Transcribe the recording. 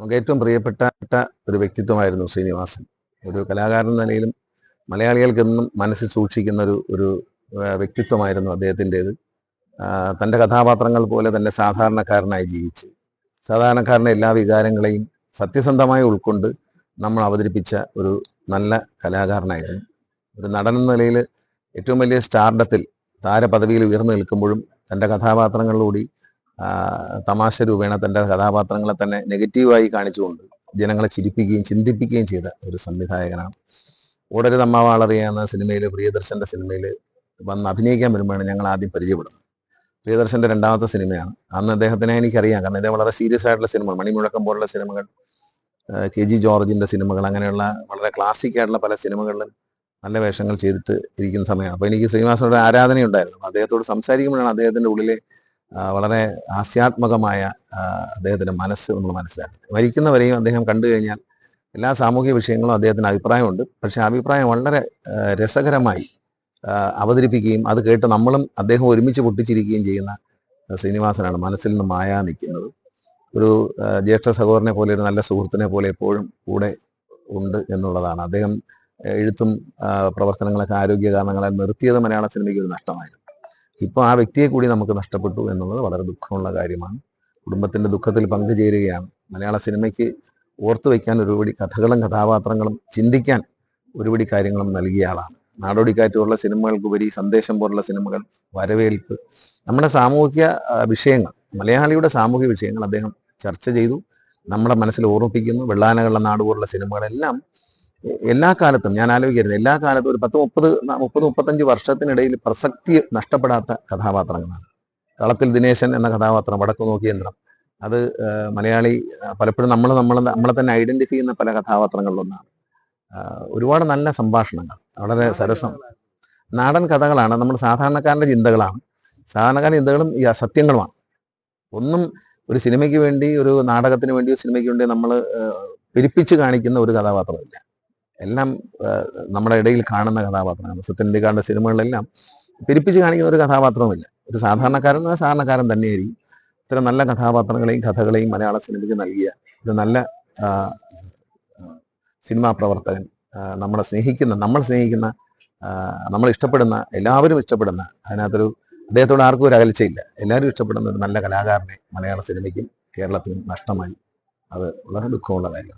നമുക്ക് ഏറ്റവും പ്രിയപ്പെട്ട ഒരു വ്യക്തിത്വമായിരുന്നു ശ്രീനിവാസൻ. ഒരു കലാകാരൻ നിലയിലും മലയാളികൾക്കെന്നും മനസ്സിൽ സൂക്ഷിക്കുന്ന ഒരു ഒരു വ്യക്തിത്വമായിരുന്നു അദ്ദേഹത്തിന്റെത്. തന്റെ കഥാപാത്രങ്ങൾ പോലെ തന്നെ സാധാരണക്കാരനായി ജീവിച്ച്. സാധാരണക്കാരന്റെ എല്ലാ വികാരങ്ങളെയും സത്യസന്ധമായി ഉൾക്കൊണ്ട് നമ്മൾ അവതരിപ്പിച്ച ഒരു നല്ല കലാകാരനായിരുന്നു. ഒരു നടൻ എന്ന നിലയിൽ ഏറ്റവും വലിയ സ്റ്റാർഡത്തിൽ താരപദവിയിൽ ഉയർന്നു നിൽക്കുമ്പോഴും തന്റെ കഥാപാത്രങ്ങളിലൂടെ തമാശ രൂപേണ തന്റെ കഥാപാത്രങ്ങളെ തന്നെ നെഗറ്റീവായി കാണിച്ചുകൊണ്ട് ജനങ്ങളെ ചിരിപ്പിക്കുകയും ചിന്തിപ്പിക്കുകയും ചെയ്ത ഒരു സംവിധായകനാണ്. ഓടരുത് അമ്മ വാളറിയ എന്ന സിനിമയിൽ പ്രിയദർശന്റെ സിനിമയിൽ വന്ന് അഭിനയിക്കാൻ വരുമ്പോഴാണ് ഞങ്ങൾ ആദ്യം പരിചയപ്പെടുന്നത്. പ്രിയദർശന്റെ രണ്ടാമത്തെ സിനിമയാണ്. അന്ന് അദ്ദേഹത്തിനെ എനിക്കറിയാം. കാരണം ഇദ്ദേഹം വളരെ സീരിയസ് ആയിട്ടുള്ള സിനിമകൾ മണിമുഴക്കം പോലുള്ള സിനിമകൾ കെ ജി ജോർജിന്റെ സിനിമകൾ അങ്ങനെയുള്ള വളരെ ക്ലാസിക് ആയിട്ടുള്ള പല സിനിമകളിലും നല്ല വേഷങ്ങൾ ചെയ്തിട്ട് ഇരിക്കുന്ന സമയമാണ്. അപ്പോൾ എനിക്ക് ശ്രീനിവാസനോട് ആരാധനയുണ്ടായിരുന്നു. അദ്ദേഹത്തോട് സംസാരിക്കുമ്പോഴാണ് അദ്ദേഹത്തിന്റെ ഉള്ളിലെ വളരെ ഹാസ്യാത്മകമായ അദ്ദേഹത്തിന്റെ മനസ്സ് നമ്മൾ മനസ്സിലാക്കി. മരിക്കുന്നവരെയും അദ്ദേഹം കണ്ടു കഴിഞ്ഞാൽ എല്ലാ സാമൂഹിക വിഷയങ്ങളും അദ്ദേഹത്തിന് അഭിപ്രായമുണ്ട്. പക്ഷേ അഭിപ്രായം വളരെ രസകരമായി അവതരിപ്പിക്കുകയും അത് കേട്ട് നമ്മളും അദ്ദേഹം ഒരുമിച്ച് പൊട്ടിച്ചിരിക്കുകയും ചെയ്യുന്ന ശ്രീനിവാസനാണ് മനസ്സിൽ നിന്ന് മായാ നിൽക്കുന്നത്. ഒരു ജ്യേഷ്ഠ സഹോദരനെ പോലെ ഒരു നല്ല സുഹൃത്തിനെ പോലെ എപ്പോഴും കൂടെ ഉണ്ട് എന്നുള്ളതാണ്. അദ്ദേഹം എഴുത്തും പ്രവർത്തനങ്ങളൊക്കെ ആരോഗ്യ കാരണങ്ങളാൽ നിർത്തിയത് മലയാള സിനിമയ്ക്ക് ഒരു നഷ്ടമായിരുന്നു. ഇപ്പോൾ ആ വ്യക്തിയെ കൂടി നമുക്ക് നഷ്ടപ്പെട്ടു എന്നുള്ളത് വളരെ ദുഃഖമുള്ള കാര്യമാണ്. കുടുംബത്തിന്റെ ദുഃഖത്തിൽ പങ്കുചേരുകയാണ്. മലയാള സിനിമയ്ക്ക് ഓർത്തു വയ്ക്കാൻ ഒരുപടി കഥകളും കഥാപാത്രങ്ങളും ചിന്തിക്കാൻ ഒരുപടി കാര്യങ്ങളും നൽകിയ ആളാണ്. നാടോടിക്കാറ്റ് പോലുള്ള സിനിമകൾക്കുപരി സന്ദേശം പോലുള്ള സിനിമകൾ വരവേൽപ്പ് നമ്മുടെ സാമൂഹിക വിഷയങ്ങൾ മലയാളിയുടെ സാമൂഹിക വിഷയങ്ങൾ അദ്ദേഹം ചർച്ച ചെയ്തു. നമ്മുടെ മനസ്സിൽ ഓർമ്മിപ്പിക്കുന്നു. വെള്ളാനകളുടെ നാട് പോലുള്ള സിനിമകളെല്ലാം എല്ലാ കാലത്തും ഞാൻ ആലോചിക്കരുത് എല്ലാ കാലത്തും ഒരു പത്ത് മുപ്പത് മുപ്പത് മുപ്പത്തഞ്ച് വർഷത്തിനിടയിൽ പ്രസക്തി നഷ്ടപ്പെടാത്ത കഥാപാത്രങ്ങളാണ്. തളത്തിൽ ദിനേശൻ എന്ന കഥാപാത്രം വടക്കു നോക്കിയന്ത്രം അത് മലയാളി പലപ്പോഴും നമ്മൾ നമ്മൾ നമ്മളെ തന്നെ ഐഡന്റിഫൈ ചെയ്യുന്ന പല കഥാപാത്രങ്ങളിലൊന്നാണ്. ഒരുപാട് നല്ല സംഭാഷണങ്ങൾ വളരെ സരസം. നാടൻ കഥകളാണ് നമ്മൾ സാധാരണക്കാരന്റെ ചിന്തകളാണ്. സാധാരണക്കാരൻ ചിന്തകളും ഈ അസത്യങ്ങളുമാണ്. ഒന്നും ഒരു സിനിമയ്ക്ക് വേണ്ടി ഒരു നാടകത്തിന് വേണ്ടി ഒരു സിനിമയ്ക്ക് വേണ്ടി നമ്മൾ പെരുപ്പിച്ച് കാണിക്കുന്ന ഒരു കഥാപാത്രമില്ല. എല്ലാം നമ്മുടെ ഇടയിൽ കാണുന്ന കഥാപാത്രമാണ് സത്യനന്ദിക്കാരുടെ സിനിമകളിലെല്ലാം പെരുപ്പിച്ച് കാണിക്കുന്ന ഒരു കഥാപാത്രവുമില്ല. ഒരു സാധാരണക്കാരൻ സാധാരണക്കാരൻ തന്നെയായിരിക്കും. ഇത്തരം നല്ല കഥാപാത്രങ്ങളെയും കഥകളെയും മലയാള സിനിമയ്ക്ക് നൽകിയ ഒരു നല്ല സിനിമാ പ്രവർത്തകൻ നമ്മളെ സ്നേഹിക്കുന്ന നമ്മൾ സ്നേഹിക്കുന്ന നമ്മൾ ഇഷ്ടപ്പെടുന്ന എല്ലാവരും ഇഷ്ടപ്പെടുന്ന അതിനകത്തൊരു അദ്ദേഹത്തോട് ആർക്കും ഒരു അകൽച്ചയില്ല. എല്ലാവരും ഇഷ്ടപ്പെടുന്ന ഒരു നല്ല കലാകാരനെ മലയാള സിനിമയ്ക്കും കേരളത്തിനും നഷ്ടമായി. അത് വളരെ ദുഃഖമുള്ള